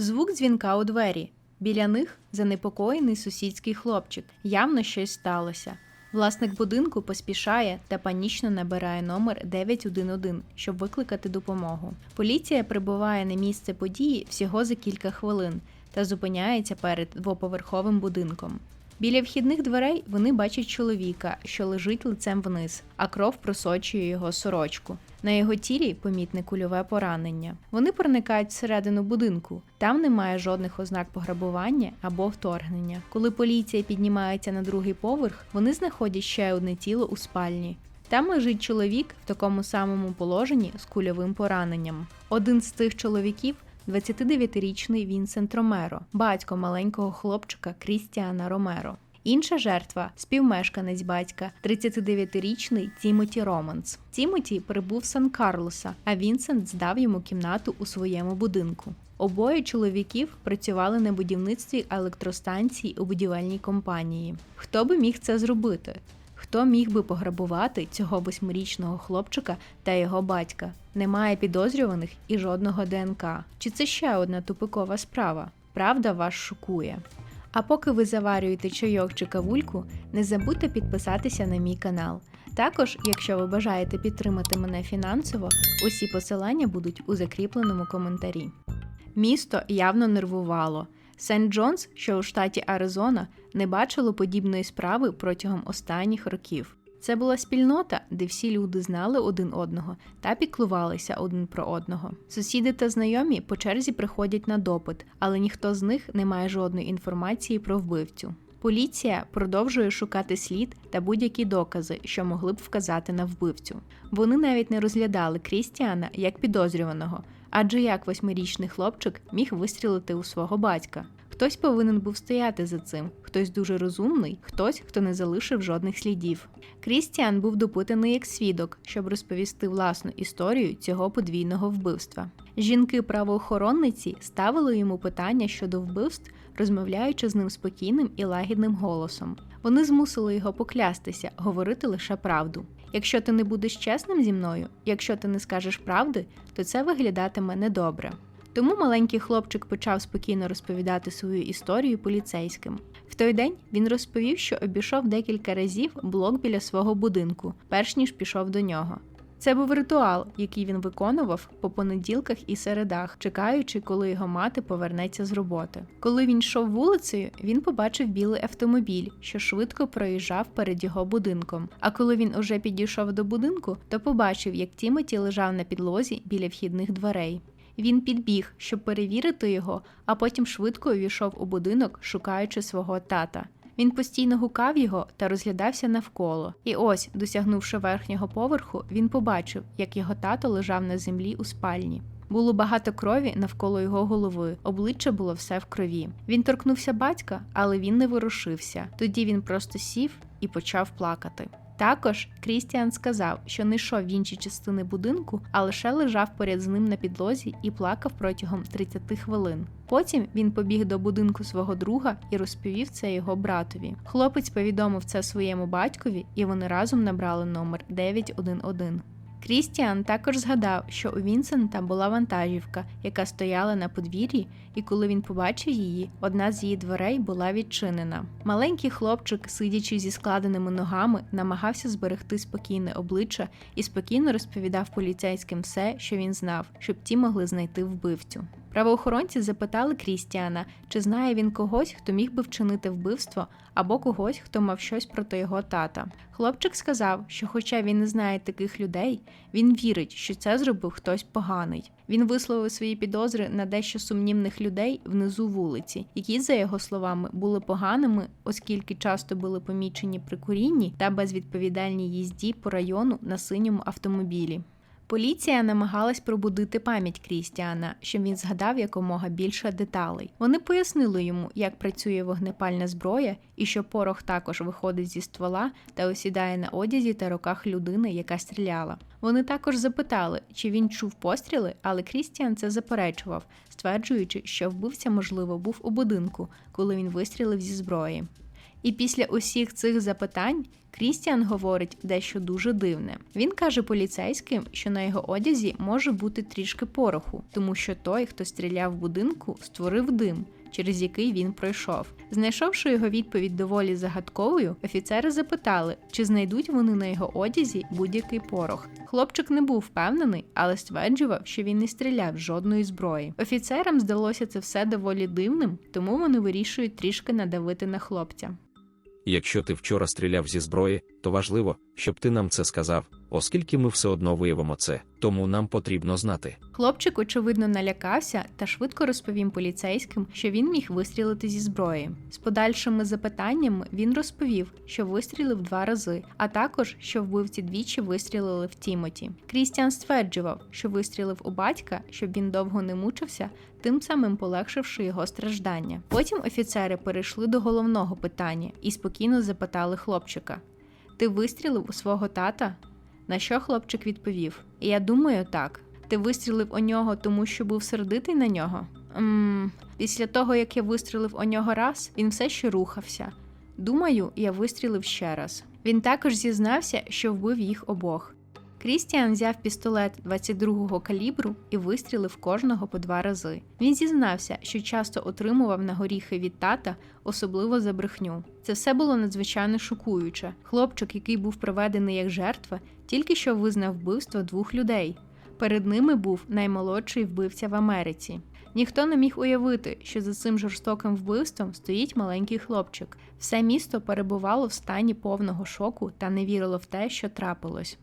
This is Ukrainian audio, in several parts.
Звук дзвінка у двері. Біля них занепокоєний сусідський хлопчик. Явно щось сталося. Власник будинку поспішає та панічно набирає номер 911, щоб викликати допомогу. Поліція прибуває на місце події всього за кілька хвилин та зупиняється перед двоповерховим будинком. Біля вхідних дверей вони бачать чоловіка, що лежить лицем вниз, а кров просочує його сорочку. На його тілі помітне кульове поранення. Вони проникають всередину будинку. Там немає жодних ознак пограбування або вторгнення. Коли поліція піднімається на другий поверх, вони знаходять ще одне тіло у спальні. Там лежить чоловік в такому самому положенні з кульовим пораненням. Один з цих чоловіків 29-річний Вінсент Ромеро, батько маленького хлопчика Крістіана Ромеро. Інша жертва співмешканець батька, 39-річний Тімоті Романс. Тімоті прибув з Сан-Карлоса, а Вінсент здав йому кімнату у своєму будинку. Обоє чоловіків працювали на будівництві електростанцій у будівельній компанії. Хто би міг це зробити? Хто міг би пограбувати цього восьмирічного хлопчика та його батька? Немає підозрюваних і жодного ДНК. Чи це ще одна тупикова справа? Правда вас шокує. А поки ви заварюєте чайок чи кавульку, не забудьте підписатися на мій канал. Також, якщо ви бажаєте підтримати мене фінансово, усі посилання будуть у закріпленому коментарі. Місто явно нервувало. Сент Джонс, що у штаті Аризона, не бачило подібної справи протягом останніх років. Це була спільнота, де всі люди знали один одного та піклувалися один про одного. Сусіди та знайомі по черзі приходять на допит, але ніхто з них не має жодної інформації про вбивцю. Поліція продовжує шукати слід та будь-які докази, що могли б вказати на вбивцю. Вони навіть не розглядали Крістіана як підозрюваного, адже як восьмирічний хлопчик міг вистрілити у свого батька. Хтось повинен був стояти за цим, хтось дуже розумний, хтось, хто не залишив жодних слідів. Крістіан був допитаний як свідок, щоб розповісти власну історію цього подвійного вбивства. Жінки-правоохоронниці ставили йому питання щодо вбивств, розмовляючи з ним спокійним і лагідним голосом. Вони змусили його поклястися, говорити лише правду. Якщо ти не будеш чесним зі мною, якщо ти не скажеш правди, то це виглядатиме недобре. Тому маленький хлопчик почав спокійно розповідати свою історію поліцейським. В той день він розповів, що обійшов декілька разів блок біля свого будинку, перш ніж пішов до нього. Це був ритуал, який він виконував по понеділках і середах, чекаючи, коли його мати повернеться з роботи. Коли він йшов вулицею, він побачив білий автомобіль, що швидко проїжджав перед його будинком. А коли він уже підійшов до будинку, то побачив, як Тімоті лежав на підлозі біля вхідних дверей. Він підбіг, щоб перевірити його, а потім швидко увійшов у будинок, шукаючи свого тата. Він постійно гукав його та розглядався навколо. І ось, досягнувши верхнього поверху, він побачив, як його тато лежав на землі у спальні. Було багато крові навколо його голови, обличчя було все в крові. Він торкнувся батька, але він не ворушився. Тоді він просто сів і почав плакати. Також Крістіан сказав, що не йшов в інші частини будинку, а лише лежав поряд з ним на підлозі і плакав протягом 30 хвилин. Потім він побіг до будинку свого друга і розповів це його братові. Хлопець повідомив це своєму батькові, і вони разом набрали номер 911. Крістіан також згадав, що у Вінсента була вантажівка, яка стояла на подвір'ї, і коли він побачив її, одна з її дверей була відчинена. Маленький хлопчик, сидячи зі складеними ногами, намагався зберегти спокійне обличчя і спокійно розповідав поліцейським все, що він знав, щоб ті могли знайти вбивцю. Правоохоронці запитали Крістіана, чи знає він когось, хто міг би вчинити вбивство, або когось, хто мав щось проти його тата. Хлопчик сказав, що, хоча він не знає таких людей, він вірить, що це зробив хтось поганий. Він висловив свої підозри на дещо сумнівних людей внизу вулиці, які, за його словами, були поганими, оскільки часто були помічені при курінні та безвідповідальній їзді по району на синьому автомобілі. Поліція намагалась пробудити пам'ять Крістіана, щоб він згадав якомога більше деталей. Вони пояснили йому, як працює вогнепальна зброя, і що порох також виходить зі ствола та осідає на одязі та руках людини, яка стріляла. Вони також запитали, чи він чув постріли, але Крістіан це заперечував, стверджуючи, що вбивця, можливо, був у будинку, коли він вистрілив зі зброї. І після усіх цих запитань Крістіан говорить дещо дуже дивне. Він каже поліцейським, що на його одязі може бути трішки пороху, тому що той, хто стріляв в будинку, створив дим. Через який він пройшов. Знайшовши його відповідь доволі загадковою, офіцери запитали, чи знайдуть вони на його одязі будь-який порох. Хлопчик не був впевнений, але стверджував, що він не стріляв жодної зброї. Офіцерам здалося це все доволі дивним, тому вони вирішують трішки надавити на хлопця. Якщо ти вчора стріляв зі зброї, то важливо, щоб ти нам це сказав, оскільки ми все одно виявимо це, тому нам потрібно знати. Хлопчик, очевидно, налякався та швидко розповім поліцейським, що він міг вистрілити зі зброї. З подальшими запитаннями він розповів, що вистрілив два рази, а також що вбивці двічі вистрілили в Тімоті. Крістіан стверджував, що вистрілив у батька, щоб він довго не мучився, тим самим полегшивши його страждання. Потім офіцери перейшли до головного питання і спокійно запитали хлопчика: Ти вистрілив у свого тата? На що хлопчик відповів: Я думаю, так. Ти вистрілив у нього, тому що був сердитий на нього? Ммм, після того, як я вистрілив у нього раз, він все ще рухався. Думаю, я вистрілив ще раз. Він також зізнався, що вбив їх обох. Крістіан взяв пістолет 22-го калібру і вистрілив кожного по два рази. Він зізнався, що часто отримував на горіхи від тата, особливо за брехню. Це все було надзвичайно шокуюче. Хлопчик, який був проведений як жертва, тільки що визнав вбивство двох людей. Перед ними був наймолодший вбивця в Америці. Ніхто не міг уявити, що за цим жорстоким вбивством стоїть маленький хлопчик. Все місто перебувало в стані повного шоку та не вірило в те, що трапилось.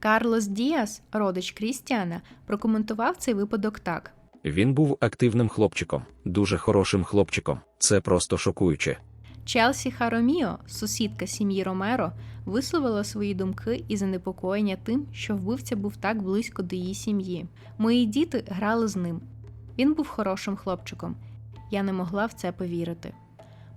Карлос Діас, родич Крістіана, прокоментував цей випадок так: Він був активним хлопчиком, дуже хорошим хлопчиком. Це просто шокуюче. Челсі Хароміо, сусідка сім'ї Ромеро, висловила свої думки і занепокоєння тим, що вбивця був так близько до її сім'ї. Мої діти грали з ним. Він був хорошим хлопчиком. Я не могла в це повірити.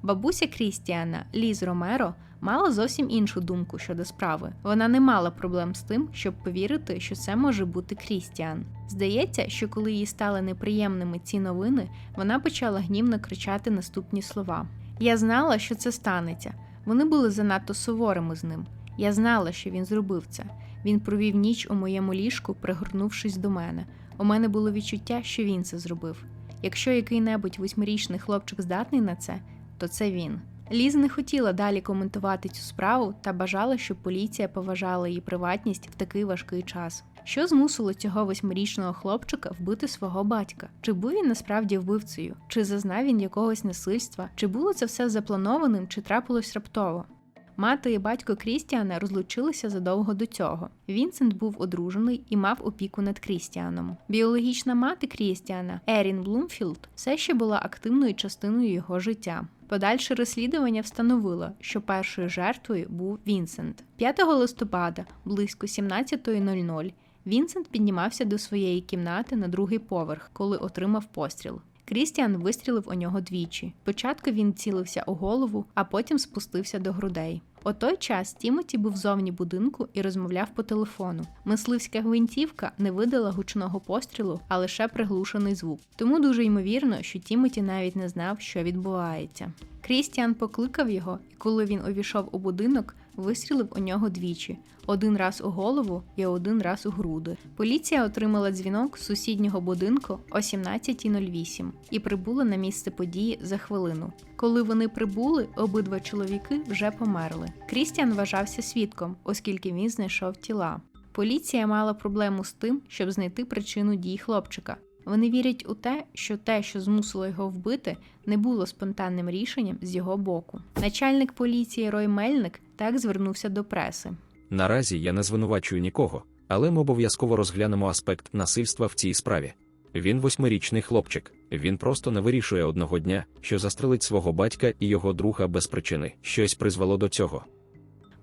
Бабуся Крістіана Ліз Ромеро мала зовсім іншу думку щодо справи. Вона не мала проблем з тим, щоб повірити, що це може бути Крістіан. Здається, що коли їй стали неприємними ці новини, вона почала гнівно кричати наступні слова: Я знала, що це станеться. Вони були занадто суворими з ним. Я знала, що він зробив це. Він провів ніч у моєму ліжку, пригорнувшись до мене. У мене було відчуття, що він це зробив. Якщо який-небудь восьмирічний хлопчик здатний на це, то це він. Ліз не хотіла далі коментувати цю справу та бажала, щоб поліція поважала її приватність в такий важкий час. Що змусило цього восьмирічного хлопчика вбити свого батька? Чи був він насправді вбивцею? Чи зазнав він якогось насильства? Чи було це все запланованим, чи трапилось раптово? Мати і батько Крістіана розлучилися задовго до цього. Вінсент був одружений і мав опіку над Крістіаном. Біологічна мати Крістіана Ерін Блумфілд все ще була активною частиною його життя. Подальше розслідування встановило, що першою жертвою був Вінсент. 5 листопада, близько 17.00, Вінсент піднімався до своєї кімнати на другий поверх, коли отримав постріл. Крістіан вистрілив у нього двічі. Спочатку він цілився у голову, а потім спустився до грудей. У той час Тімоті був зовні будинку і розмовляв по телефону. Мисливська гвинтівка не видала гучного пострілу, а лише приглушений звук. Тому дуже ймовірно, що Тімоті навіть не знав, що відбувається. Крістіан покликав його, і коли він увійшов у будинок, вистрілив у нього двічі: один раз у голову і один раз у груди. Поліція отримала дзвінок з сусіднього будинку о 17.08 і прибула на місце події за хвилину. Коли вони прибули, обидва чоловіки вже померли. Крістіан вважався свідком, оскільки він знайшов тіла. Поліція мала проблему з тим, щоб знайти причину дій хлопчика. Вони вірять у те, що те, що змусило його вбити, не було спонтанним рішенням з його боку. Начальник поліції Рой Мельник так звернувся до преси. Наразі я не звинувачую нікого, але ми обов'язково розглянемо аспект насильства в цій справі. Він восьмирічний хлопчик. Він просто не вирішує одного дня, що застрелить свого батька і його друга без причини. Щось призвело до цього.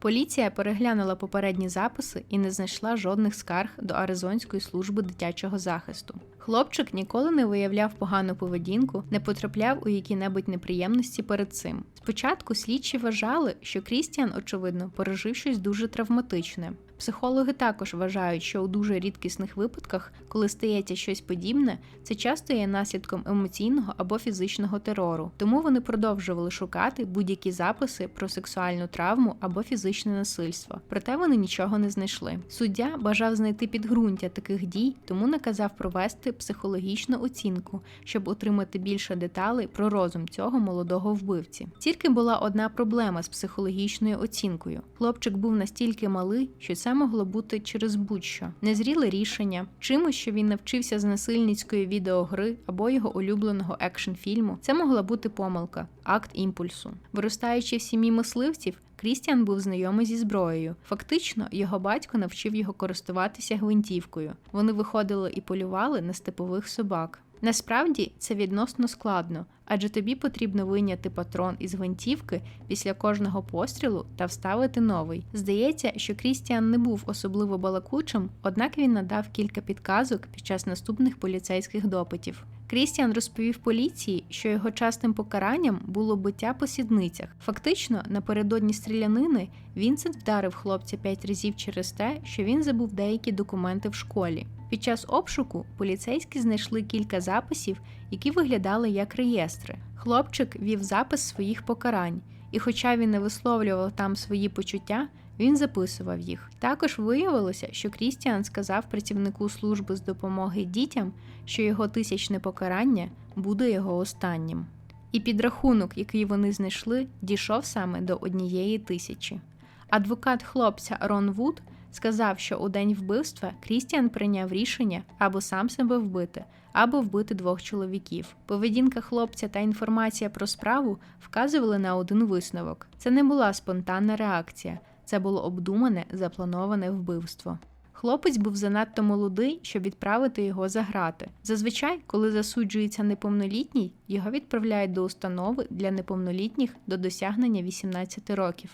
Поліція переглянула попередні записи і не знайшла жодних скарг до Аризонської служби дитячого захисту. Хлопчик ніколи не виявляв погану поведінку, не потрапляв у які-небудь неприємності перед цим. Спочатку слідчі вважали, що Крістіан, очевидно, пережив щось дуже травматичне. Психологи також вважають, що у дуже рідкісних випадках, коли стається щось подібне, це часто є наслідком емоційного або фізичного терору. Тому вони продовжували шукати будь-які записи про сексуальну травму або фізичне насильство. Проте вони нічого не знайшли. Суддя бажав знайти підґрунтя таких дій, тому наказав провести психологічну оцінку, щоб отримати більше деталей про розум цього молодого вбивці. Тільки була одна проблема з психологічною оцінкою. Хлопчик був настільки малий, що це могло бути через будь-що незріле рішення, чимось, що він навчився з насильницької відеогри або його улюбленого екшн фільму. Це могла бути помилка, акт імпульсу. Виростаючи в сім'ї мисливців, Крістіан був знайомий зі зброєю. Фактично, його батько навчив його користуватися гвинтівкою. Вони виходили і полювали на степових собак. Насправді це відносно складно, адже тобі потрібно вийняти патрон із гвинтівки після кожного пострілу та вставити новий. Здається, що Крістіан не був особливо балакучим, однак він надав кілька підказок під час наступних поліцейських допитів. Крістіан розповів поліції, що його частим покаранням було биття по сідницях. Фактично, напередодні стрілянини Вінсент вдарив хлопця п'ять разів через те, що він забув деякі документи в школі. Під час обшуку поліцейські знайшли кілька записів, які виглядали як реєстри. Хлопчик вів запис своїх покарань, і, хоча він не висловлював там свої почуття, він записував їх. Також виявилося, що Крістіан сказав працівнику служби з допомоги дітям, що його тисячне покарання буде його останнім. І підрахунок, який вони знайшли, дійшов саме до однієї тисячі. Адвокат хлопця Рон Вуд сказав, що у день вбивства Крістіан прийняв рішення або сам себе вбити, або вбити двох чоловіків. Поведінка хлопця та інформація про справу вказували на один висновок: це не була спонтанна реакція, це було обдумане, заплановане вбивство. Хлопець був занадто молодий, щоб відправити його за грати. Зазвичай, коли засуджується неповнолітній, його відправляють до установи для неповнолітніх до досягнення 18 років.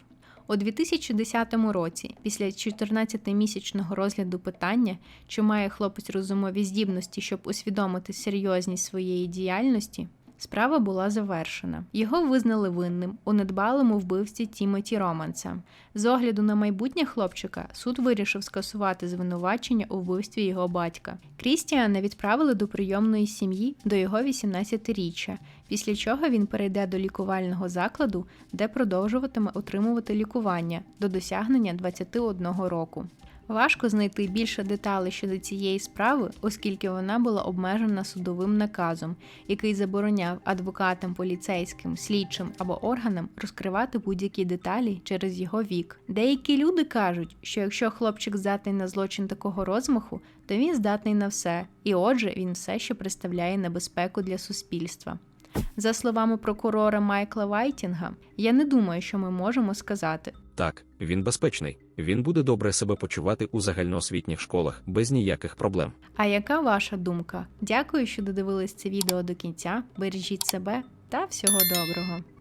У 2010 році, після 14-місячного розгляду питання, чи має хлопець розумові здібності, щоб усвідомити серйозність своєї діяльності, справа була завершена. Його визнали винним у недбалому вбивстві Тімоті Романса. З огляду на майбутнє хлопчика суд вирішив скасувати звинувачення у вбивстві його батька. Крістіана відправили до прийомної сім'ї до його 18-річчя, після чого він перейде до лікувального закладу, де продовжуватиме отримувати лікування до досягнення 21 року. Важко знайти більше деталей щодо цієї справи, оскільки вона була обмежена судовим наказом, який забороняв адвокатам, поліцейським, слідчим або органам розкривати будь-які деталі через його вік. Деякі люди кажуть, що якщо хлопчик здатний на злочин такого розмаху, то він здатний на все, і отже, він все ще представляє небезпеку для суспільства. За словами прокурора Майкла Вайтінга, я не думаю, що ми можемо сказати. Так, він безпечний. Він буде добре себе почувати у загальноосвітніх школах без ніяких проблем. А яка ваша думка? Дякую, що додивились це відео до кінця. Бережіть себе та всього доброго!